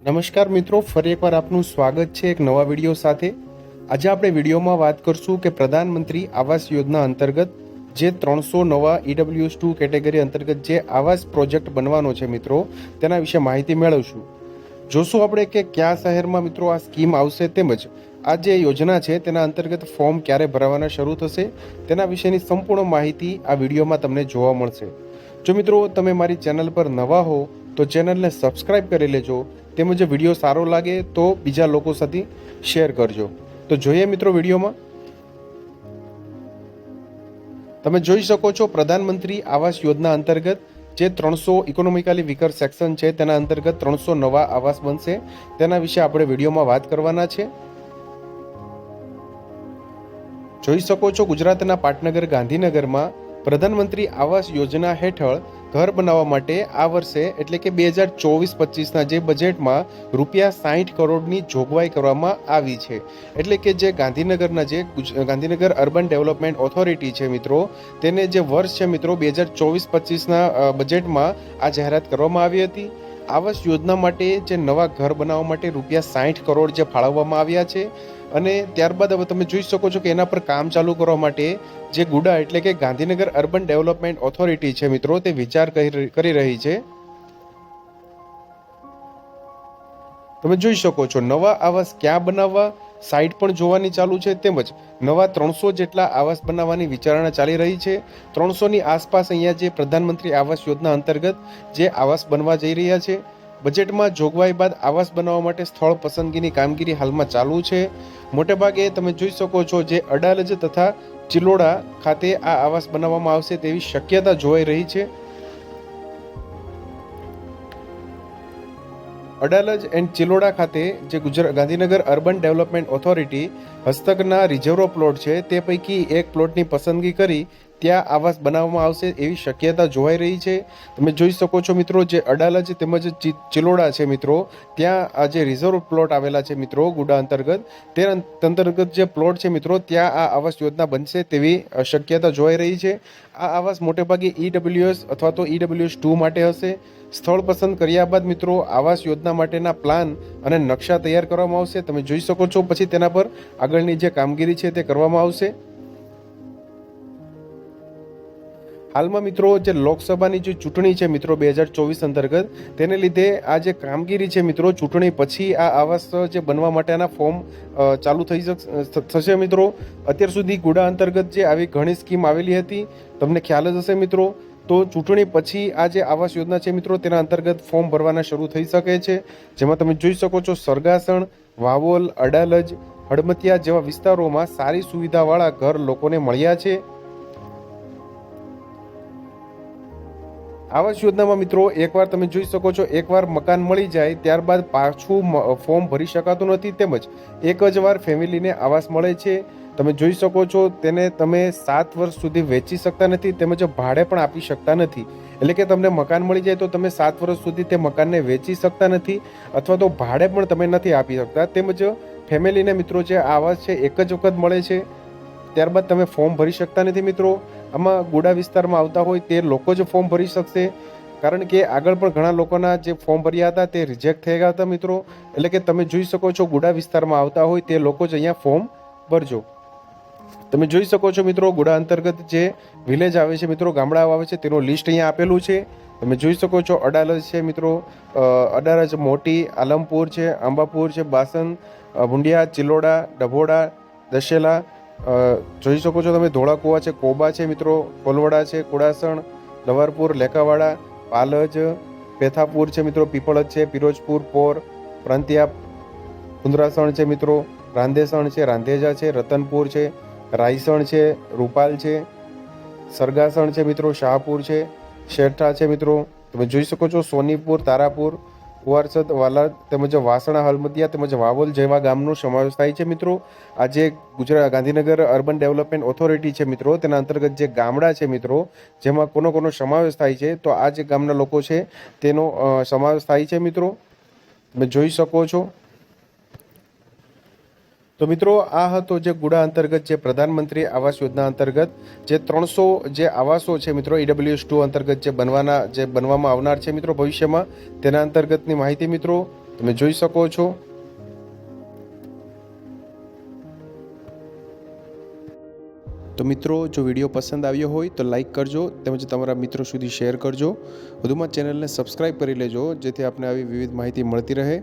નમસ્કાર મિત્રો, ફરી એકવાર આપનું સ્વાગત છે એક નવા વીડિયો સાથે. આજે આપણે વિડીયોમાં વાત કરશું કે પ્રધાનમંત્રી આવાસ યોજના અંતર્ગત જે ત્રણસો નવા ઈડબ્લ્યુએસ ટુ કેટેગરી અંતર્ગત જે આવાસ પ્રોજેક્ટ બનવાનો છે મિત્રો, તેના વિશે માહિતી મેળવશું. જોશું આપણે કે કયા શહેરમાં મિત્રો આ સ્કીમ આવશે તેમજ આ જે યોજના છે તેના અંતર્ગત ફોર્મ ક્યારે ભરાવાના શરૂ થશે, તેના વિશેની સંપૂર્ણ માહિતી આ વિડીયોમાં તમને જોવા મળશે. જો મિત્રો તમે મારી ચેનલ પર નવા હો, તો ચેનલને સબસ્ક્રાઇબ કરી લેજો તેમજ વીડિયો સારો લાગે તો બીજા લોકો સાથે શેર કરજો. તો જોઈએ મિત્રો વિડીયોમાં. તમે જોઈ શકો છો પ્રધાનમંત્રી આવાસ યોજના અંતર્ગત જે ત્રણસો ઇકોનોમિકલી વીકર સેક્શન છે તેના અંતર્ગત ત્રણસો નવા આવાસ બનશે. તેના વિશે આપણે વિડીયોમાં વાત કરવાના છે. જોઈ શકો છો ગુજરાતના પાટનગર ગાંધીનગરમાં પ્રધાનમંત્રી આવાસ યોજના હેઠળ ઘર બનાવવા માટે આ વર્ષે એટલે કે બે હજાર ચોવીસ પચીસના જે બજેટમાં રૂપિયા સાહીઠ કરોડની જોગવાઈ કરવામાં આવી છે. એટલે કે જે ગાંધીનગરના જે ગાંધીનગર અર્બન ડેવલપમેન્ટ ઓથોરિટી છે મિત્રો, તેને જે વર્ષ છે મિત્રો બે હજાર ચોવીસ પચીસના બજેટમાં આ જાહેરાત કરવામાં આવી હતી. આવાસ યોજના માટે જે નવા ઘર બનાવવા માટે રૂપિયા સાઠ કરોડ જે ફાળવવામાં આવ્યા છે અને ત્યારબાદ હવે તમે જોઈ શકો છો કે એના પર કામ ચાલુ કરવા માટે જે ગુડા એટલે કે ગાંધીનગર અર્બન ડેવલપમેન્ટ ઓથોરિટી છે મિત્રો, તે વિચાર કરી રહી છે. તમે જોઈ શકો છો નવા આવાસ ક્યાં બનાવવા સાઇટ પણ જોવાની ચાલુ છે તેમજ નવા ત્રણસો જેટલા આવાસ બનાવવાની વિચારણા ચાલી રહી છે. ત્રણસોની આસપાસ અહીંયા જે પ્રધાનમંત્રી આવાસ યોજના અંતર્ગત જે આવાસ બનવા જઈ રહ્યા છે, બજેટમાં જોગવાઈ બાદ આવાસ બનાવવા માટે સ્થળ પસંદગીની કામગીરી હાલમાં ચાલુ છે. મોટેભાગે તમે જોઈ શકો છો જે અડાલજ તથા ચિલોડા ખાતે આ આવાસ બનાવવામાં આવશે તેવી શક્યતા જોવાઈ રહી છે. અડાલજ એન્ડ ચિલોડા ખાતે જે Gujarat Gandhinagar urban development authority હસ્તકના રિઝર્વ પ્લોટ છે, તે પૈકી એક પ્લોટની પસંદગી કરી ત્યાં આવાસ બનાવવામાં આવશે એવી શક્યતા જોવાઈ રહી છે. તમે જોઈ શકો છો મિત્રો, જે અડાલા છે તેમજ ચિલોડા છે મિત્રો, ત્યાં આ જે રિઝર્વ પ્લોટ આવેલા છે મિત્રો, ગુડા અંતર્ગત, તે અંતર્ગત જે પ્લોટ છે મિત્રો, ત્યાં આ આવાસ યોજના બનશે તેવી શક્યતા જોવાઈ રહી છે. આ આવાસ મોટેભાગે ઈડબ્લ્યુએસ અથવા તો ઈડબ્લ્યુએસ ટુ માટે હશે. સ્થળ પસંદ કર્યા બાદ મિત્રો, આવાસ યોજના માટેના પ્લાન અને નકશા તૈયાર કરવામાં આવશે. તમે જોઈ શકો છો, પછી તેના પર આગળની જે કામગીરી છે તે કરવામાં આવશે. હાલમાં મિત્રો જે લોકસભાની જે ચૂંટણી છે મિત્રો બે હજાર ચોવીસ અંતર્ગત, તેને લીધે આ જે કામગીરી છે મિત્રો, ચૂંટણી પછી આ આવાસ જે બનવા માટેના ફોર્મ ચાલુ થઈ શક થશે મિત્રો. અત્યાર સુધી ગુડા અંતર્ગત જે આવી ઘણી સ્કીમ આવેલી હતી, તમને ખ્યાલ જ હશે મિત્રો. તો ચૂંટણી પછી આ જે આવાસ યોજના છે મિત્રો, તેના અંતર્ગત ફોર્મ ભરવાના શરૂ થઈ શકે છે. જેમાં તમે જોઈ શકો છો સરગાસણ, વાવોલ, અડાલજ, હડમતિયા જેવા વિસ્તારોમાં સારી સુવિધાવાળા ઘર લોકોને મળ્યા છે. આવાસ યોજનામાં મિત્રો, એકવાર તમે જોઈ શકો છો, એકવાર મકાન મળી જાય, ત્યારબાદ પાછું ફોર્મ ભરી શકાતું નથી, તેમજ એક જ વાર ફેમિલીને આવાસ મળે છે. તમે જોઈ શકો છો, તેને તમે સાત વર્ષ સુધી વેચી શકતા નથી, તેમજ ભાડે પણ આપી શકતા નથી. એટલે કે તમને મકાન મળી જાય તો તમે સાત વર્ષ સુધી તે મકાનને વેચી શકતા નથી, અથવા તો ભાડે પણ તમે નથી આપી શકતા. તેમજ ફેમિલીને મિત્રો, જે આવાસ છે, એક જ વખત મળે છે. ત્યારબાદ તમે ફોર્મ ભરી શકતા નથી મિત્રો. આમાં ગોડા વિસ્તારમાં આવતા હોય તે લોકો જ ફોર્મ ભરી શકશે. કારણ કે આગળ પણ ઘણા લોકોના જે ફોર્મ ભર્યા હતા તે રિજેક્ટ થઈ ગયા હતા મિત્રો. એટલે કે તમે જોઈ શકો છો ગુડા વિસ્તારમાં આવતા હોય તે લોકો જ અહીંયા ફોર્મ ભરજો. તમે જોઈ શકો છો મિત્રો ગુડા અંતર્ગત જે વિલેજ આવે છે મિત્રો, ગામડાઓ આવે છે તેનું લિસ્ટ અહીંયા આપેલું છે. તમે જોઈ શકો છો અડાલજ છે મિત્રો અડાલજ મોટી, આલમપુર છે, આંબાપુર છે, બાસન ભૂંડિયા, ચિલોડા, ડભોડા, દશેલા જોઈ શકો છો તમે ધોળાકુવા છે, કોબા છે મિત્રો, કોલવડા છે, કુડાસણ લવારપુર લેકાવાડા, પાલજ, પેથાપુર છે મિત્રો, પીપળજ છે, પિરોજપુર, પોર, પ્રાંતિયા કુંદરાસણ છે મિત્રો રાંધેસણ છે, રાંધેજા છે, રતનપુર છે, રાયસણ છે, રૂપાલ છે, સરગાસણ છે મિત્રો, શાહપુર છે, શેઠા છે મિત્રો, તમે જોઈ શકો છો, સોનીપુર, તારાપુર કુવારસદ, વાલા તેમજ વાસણા હલમદિયા તેમજ વાવોલ જેવા ગામનો સમાવેશ થાય છે મિત્રો. આજે Gujarat Gandhinagar urban development authority છે મિત્રો. તેના અંતર્ગત જે ગામડા છે મિત્રો, જેમાં કોનો કોનો સમાવેશ થાય છે, તો આ જે ગામના લોકો છે, તેનો સમાવેશ થાય છે મિત્રો. તમે જોઈ શકો છો. તો મિત્રો, આ હતો જે ગુડા અંતર્ગત જે પ્રધાનમંત્રી આવાસ યોજના અંતર્ગત, જે ત્રણસો જે આવાસો છે મિત્રો ઈડબ્લ્યુએસ ટુ અંતર્ગત જે બનવાના, જે બનવામાં આવનાર છે મિત્રો ભવિષ્યમાં, તેના અંતર્ગતની માહિતી મિત્રો તમે જોઈ શકો છો. તો મિત્રો, જો વીડિયો પસંદ આવ્યો હોય તો લાઈક કરજો, તેમજ તમારા મિત્રો સુધી શેર કરજો. વધુમાં ચેનલને સબસ્ક્રાઈબ કરી લેજો, જેથી આપને આવી વિવિધ માહિતી મળતી રહે.